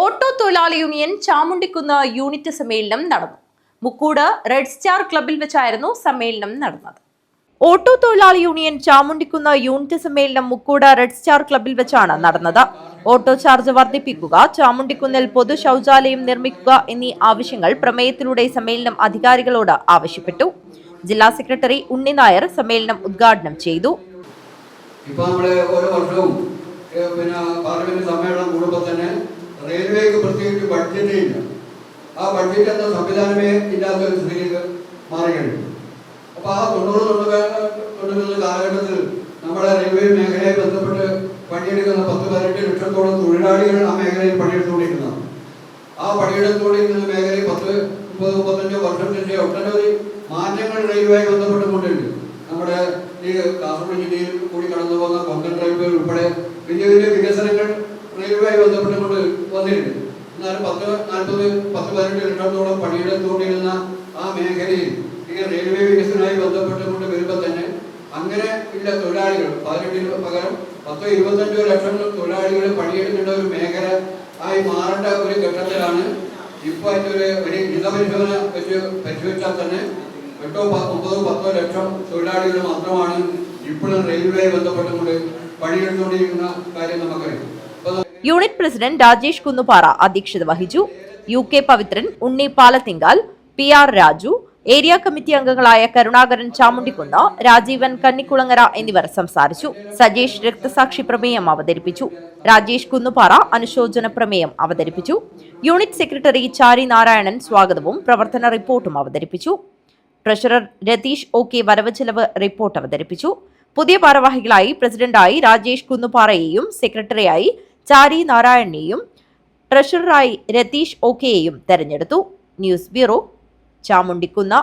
Auto തൊഴിലാളി union Chamundikkunnu unit സമ്മേളനം നടന്നു. മുക്കൂട് റെഡ് സ്റ്റാർ ക്ലബിൽ വെച്ചായിരുന്നു സമ്മേളനം നടന്നത്. ഓട്ടോ തൊഴിലാളി യൂണിയൻ ചാമുണ്ടിക്കുന്ന യൂണിറ്റ് സമ്മേളനം മുക്കൂട് റെഡ് സ്റ്റാർ ക്ലബിൽ വെച്ചാണ് നടന്നത്. ഓട്ടോ ചാർജ് വർദ്ധിപ്പിക്കുക ചാമുണ്ടിക്കുന്നിൽ പൊതു ശൗചാലയം നിർമ്മിക്കുക എന്നീ ആവശ്യങ്ങൾ പ്രമേയത്തിലൂടെ സമ്മേളനം അധികാരികളോട് ആവശ്യപ്പെട്ടു. ജില്ലാ സെക്രട്ടറി ഉണ്ണി നായർ സമ്മേളനം ഉദ്ഘാടനം ചെയ്തു. ഇപ്പൊ നമ്മൾ ഓരോ വർഷവും പിന്നെ പാർലമെന്റ് സമ്മേളനം കൂടുമ്പോൾ തന്നെ റെയിൽവേക്ക് പ്രത്യേകിച്ച് ബഡ്ജറ്റേ ഇല്ല. ആ ബഡ്ജറ്റ് എന്ന സംവിധാനമേ ഇല്ലാത്ത ഒരു സ്ഥിതിയിലേക്ക് മാറുകയുണ്ട് അപ്പൊ ആ തൊണ്ണൂറ് തൊണ്ണൂറ് കാലഘട്ടത്തിൽ നമ്മുടെ റെയിൽവേ മേഖലയെ ബന്ധപ്പെട്ട് പണിയെടുക്കുന്ന പത്ത് പതിനെട്ട് ലക്ഷത്തോളം തൊഴിലാളികൾ ആ മേഖലയിൽ പണിയെടുത്തുകൊണ്ടിരിക്കുന്നതാണ്. ആ പണിയെടുത്തുകൊണ്ടിരിക്കുന്ന മേഖലയിൽ പത്ത് മുപ്പത് മുപ്പത്തഞ്ചോ വർഷത്തിന്റെ ഒട്ടനവധി മാറ്റങ്ങൾ റെയിൽവേയെ ബന്ധപ്പെട്ടുകൊണ്ടുണ്ട്. നമ്മുടെ ഈ കാസർഗോഡ് ജില്ലയിൽ കൂടി കടന്നു പോകുന്ന കൊങ്കൺ റെയിൽവേ ഉൾപ്പെടെ വലിയ വലിയ ബന്ധപ്പെട്ടുകൊണ്ട് വന്നിട്ടുണ്ട് എന്നാലും പത്ത് നാൽപ്പത് പത്ത് പതിനെട്ട് ലക്ഷത്തോളം പണിയെടുത്തുകൊണ്ടിരുന്ന ആ മേഖലയിൽ ഈ റെയിൽവേ വികസനവുമായി ബന്ധപ്പെട്ടുകൊണ്ട് വരുമ്പോൾ തന്നെ അങ്ങനെ ഇല്ല തൊഴിലാളികൾ പതിനെട്ടിന് പകരം പത്തോ ഇരുപത്തഞ്ചോ ലക്ഷം തൊഴിലാളികൾ പണിയെടുക്കേണ്ട ഒരു മേഖല ആയി മാറേണ്ട ഒരു ഘട്ടത്തിലാണ് ഇപ്പൊ അതിന്റെ ഒരു ഒരു ഹിതപരിശോധന വെച്ച് പരിശോധിച്ചാൽ തന്നെ എട്ടോ ഒമ്പതോ പത്തോ ലക്ഷം തൊഴിലാളികൾ മാത്രമാണ് ഇപ്പോഴും റെയിൽവേ ബന്ധപ്പെട്ടുകൊണ്ട് പണിയെടുത്തുകൊണ്ടിരിക്കുന്ന കാര്യം നമുക്കറിയാം. യൂണിറ്റ് പ്രസിഡന്റ് രാജേഷ് കുന്നുപാറ അധ്യക്ഷത വഹിച്ചു. U K Pavithran Unni Palathinkal P R Raju area committee അംഗങ്ങളായ കരുണാകരൻ ചാമുണ്ടിക്കുന്ന് രാജീവൻ കന്നിക്കുളങ്ങര എന്നിവർ സംസാരിച്ചു. സജേഷ് രക്തസാക്ഷി പ്രമേയം അവതരിപ്പിച്ചു. രാജേഷ് കുന്നുപാറ അനുശോചന പ്രമേയം അവതരിപ്പിച്ചു. യൂണിറ്റ് സെക്രട്ടറി ചാരി നാരായണൻ സ്വാഗതവും പ്രവർത്തന റിപ്പോർട്ടും അവതരിപ്പിച്ചു. ട്രഷറർ രതീഷ് ഒ കെ വരവ് ചെലവ് റിപ്പോർട്ട് അവതരിപ്പിച്ചു. പുതിയ ഭാരവാഹികളായി പ്രസിഡന്റായി രാജേഷ് കുന്നുപാറയെയും സെക്രട്ടറിയായി ചാരി നാരായണനെയും ട്രഷററായി രതീഷ് ഓക്കെയെയും കെയെയും തെരഞ്ഞെടുത്തു. News bureau Chamundikkunnu.